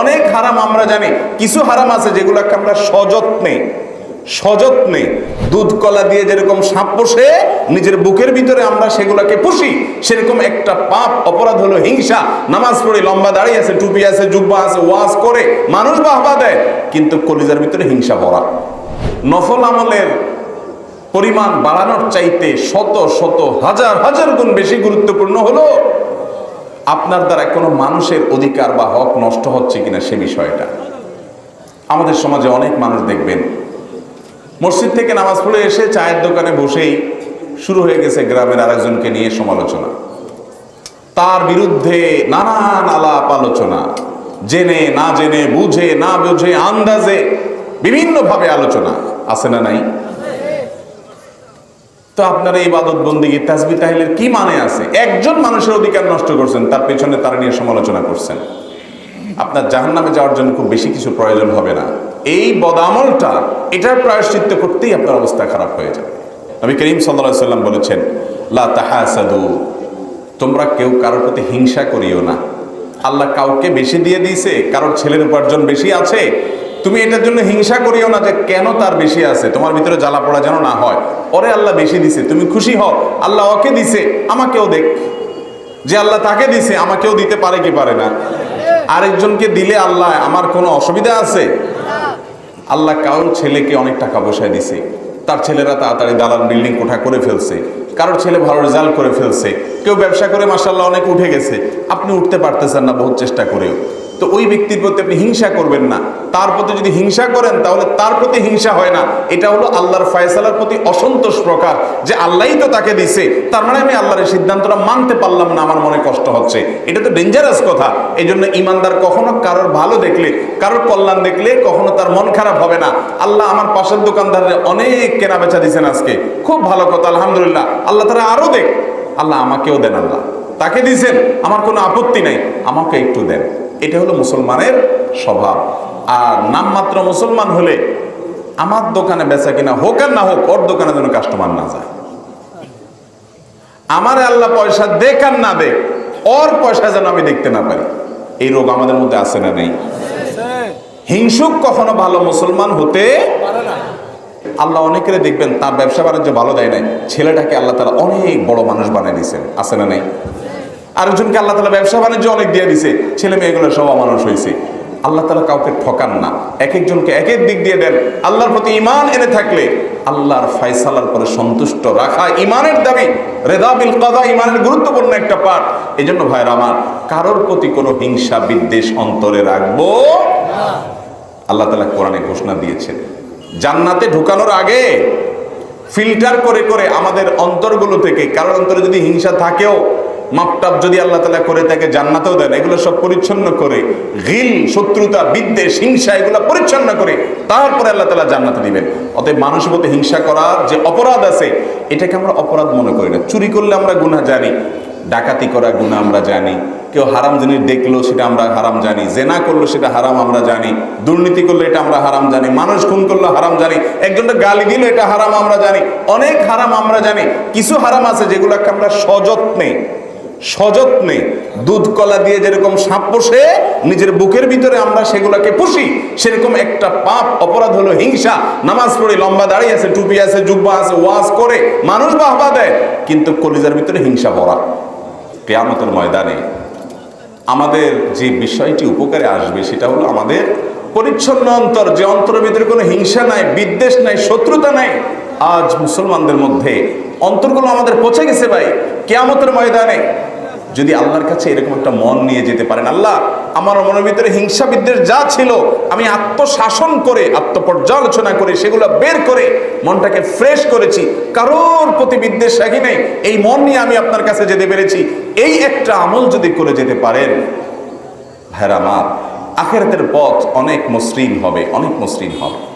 অনেক হারাম আমরা জানি, কিছু হারাম আছে যেগুলোকে আমরা সযত্নে সযত্নে দুধ কলা দিয়ে যেরকম সাপ পোষে, নিজের বুকের ভিতরে আমরা সেগুলোকে পুষি, সেরকম একটা পাপ, অপরাধ হলো হিংসা। নামাজ পড়ে লম্বা দাঁড়িয়ে আছে, টুপি আছে, জুব্বা আছে, ওয়াজ করে, মানুষ বাহবা দেয়, কিন্তু কলিজার ভিতরে হিংসা ভরা। নফল আমলের পরিমাণ বাড়ানোর চাইতে শত শত, হাজার হাজার গুণ বেশি গুরুত্বপূর্ণ হলো আপনার দ্বারা কোনো মানুষের অধিকার বা হক নষ্ট হচ্ছে কিনা সে বিষয়টা। আমাদের সমাজে অনেক মানুষ দেখবেন, মসজিদ থেকে নামাজ পড়ে এসে চায়ের দোকানে বসেই শুরু হয়ে গেছে গ্রামের আরেকজনকে নিয়ে সমালোচনা। তার বিরুদ্ধে নানান আলাপ আলোচনা, জেনে, না জেনে, বুঝে, না বুঝে, আন্দাজে, বিভিন্নভাবে আলোচনা আছে না নাই? তো আপনার এই বাদত বন্দিগি তাজবি তাহিলের কি মানে আছে? একজন মানুষের অধিকার নষ্ট করছেন, তার পেছনে তারা নিয়ে সমালোচনা করছেন। আপনার জাহান নামে যাওয়ার জন্য খুব বেশি কিছু প্রয়োজন হবে না। এই বদামলটা, এটার প্রায়শ্চিত্ত করতেই আপনার অবস্থা খারাপ হয়ে যাবে। নবী করিম সাল্লাহ সাল্লাম বলেছেন, লা তাহাসাদু তোমরা কেউ কারোর প্রতি হিংসা করিও না। আল্লাহ কাউকে বেশি দিয়ে দিয়েছে, কারোর ছেলের উপার্জন বেশি আছে তুমি এটার জন্য হিংসা করিও না যে কেন তার বেশি আছে? তোমার ভিতরে জ্বালা পড়া যেন না হয়। ওরে আল্লাহ বেশি দিছে। তুমি খুশি হও। আল্লাহ ওকে দিছে, আমাকেও দেখ। যে আল্লাহ তাকে দিছে, আমাকেও দিতে পারে কি পারে না। আরেকজনকে দিলে আল্লাহ, আমার কোনো অসুবিধা আছে? আল্লাহ কারোর ছেলেকে অনেক টাকা বসায় দিছে। তার ছেলেরা তাড়াতাড়ি দালান বিল্ডিং কোঠা করে ফেলছে। কারোর ছেলে ভালো রেজাল্ট করে ফেলছে। কেউ ব্যবসা করে মাসাল্লাহ অনেক উঠে গেছে। আপনি উঠতে পারতেছেন না, বহুত চেষ্টা করেও। তো ওই ব্যক্তির প্রতি আপনি হিংসা করবেন না। তার প্রতি যদি হিংসা করেন, তাহলে তার প্রতি হিংসা হয় না। এটা হলো আল্লাহর ফয়সালার প্রতি অসন্তোষ প্রকার। যে আল্লাহই তো তাকে দিছে, তার মানে আমি আল্লাহর সিদ্ধান্তটা মানতে পারলাম না, আমার মনে কষ্ট হচ্ছে। এটা তো ডেঞ্জারাস কথা। এই জন্য ইমানদার কখনো কারোর ভালো দেখলে, কারোর কল্যাণ দেখলে কখনো তার মন খারাপ হবে না। আল্লাহ আমার পাশের দোকানদারের অনেক কেনা বেচা দিয়েছেন আজকে। খুব ভালো কথা, আলহামদুলিল্লাহ। আল্লাহ তারা আরও দেখ। আল্লাহ আমাকেও দেন আল্লাহ। তাকে দিয়েছেন আমার কোনো আপত্তি নাই। আমাকে একটু দেন। এটা হলো মুসলমানের স্বভাব। আর নামমাত্র মুসলমান হলে আমার দোকানে বেচা কিনা হোক আর না হোক, ওর দোকানে যেন কাস্টমার না যায়। আমার আল্লাহ পয়সা দেখ আর না দেখ, ওর পয়সা যেন আমি দেখতে না পারি। এই রোগ আমাদের মধ্যে আছে না নেই? হিংসুক কখনো ভালো মুসলমান হতে আল্লাহ অনেকের দেখবেন তার ব্যবসা বাণিজ্য ভালো দেয় নাই। ছেলেটাকে আল্লাহ তারা অনেক বড় মানুষ বানিয়ে দিয়েছেন, আছে না নেই? আরেকজনকে আল্লাহ তালা ব্যবসা বাণিজ্য অনেক দিয়ে দিছে, ছেলে মেয়েগুলো সব মানুষ হয়েছে আল্লাহ তালা কাউকে ঠকান না। এক একজনকে এক এক দিক দিয়ে দেন। আল্লাহর প্রতি ইমান এনে থাকলে আল্লাহর ফাইসালার পরে সন্তুষ্ট রাখা ইমানের দাবি। রেদাবিল কাদা ইমানের গুরুত্বপূর্ণ একটা পাঠ। এই জন্য ভাইরা আমার, কারোর প্রতি কোনো হিংসা, বিদ্বেষ অন্তরে রাখব আল্লাহ তালা কোরআনে ঘোষণা দিয়েছেন, জান্নাতে ঢুকানোর আগে ফিল্টার করে করে আমাদের অন্তরগুলো থেকে, কারোর অন্তরে যদি হিংসা থাকেও মাপটাপ যদি আল্লাহ তালা করে তাকে জান্নাতেও দেন। এগুলো সব পরিচ্ছন্ন করে গিল শত্রুতা, বিদ্বেষ, হিংসা, এগুলো পরিচ্ছন্ন করে তারপরে আল্লাহ তালা জান্নাতে দিবেন। অতএব মানুষের মধ্যে হিংসা করার যে অপরাধ আছে, এটাকে আমরা অপরাধ মনে করি না। চুরি করলে আমরা গুনাহ জানি, ডাকাতি করা গুণা আমরা জানি, কেউ হারাম জিনিস দেখল সেটা আমরা হারাম জানি, জেনা করল সেটা হারাম আমরা জানি, দুর্নীতি করলে এটা আমরা হারাম জানি, মানুষ খুন করল হারাম জানি একজনটা গালি দিল এটা হারাম আমরা জানি, অনেক হারাম আমরা জানি, কিছু হারাম আছে যেগুলোকে আমরা সযত্নে সযত্নে দুধ কলা দিয়ে যেরকম সাপ পোষে, নিজের বুকের ভিতরে আমরা সেগুলোকে পুষি, সেরকম একটা পাপ, অপরাধ হলো হিংসা। নামাজ পড়ে লম্বা দাঁড়িয়ে আছে, টুপি আছে, জুব্বা আছে, ওয়াজ করে, মানুষ বাহবা দেয়, কিন্তু কলিজার ভিতরে হিংসা ভরা। কেয়ামতের ময়দানে আমাদের যে বিষয়টি উপকারে আসবে, সেটা হলো আমাদের পরিচ্ছন্ন অন্তর, যে অন্তরের ভিতরে কোনো হিংসা নাই, বিদ্বেষ নাই, শত্রুতা নাই, আজ মুসলমানদের মধ্যে অন্তরগুলো আমাদের পচে গেছে ভাই। কেয়ামতের ময়দানে যদি আল্লাহর কাছে এরকম একটা মন নিয়ে যেতে পারেন, আল্লাহ, আমার মনের ভিতরে হিংসা বিদ্বেষ যা ছিল, আমি আত্মশাসন করে, আত্মপর্যালোচনা করে, সেগুলো বের করে, মনটাকে ফ্রেশ করেছি। কারোর প্রতি বিদ্বেষ রাখি নেই। এই মন নিয়ে আমি আপনার কাছে যেতে পেরেছি। এই একটা আমল যদি করে যেতে পারেন, ভাইরা আমার, আখেরাতের পথ অনেক মসৃণ হবে, অনেক মসৃণ হবে।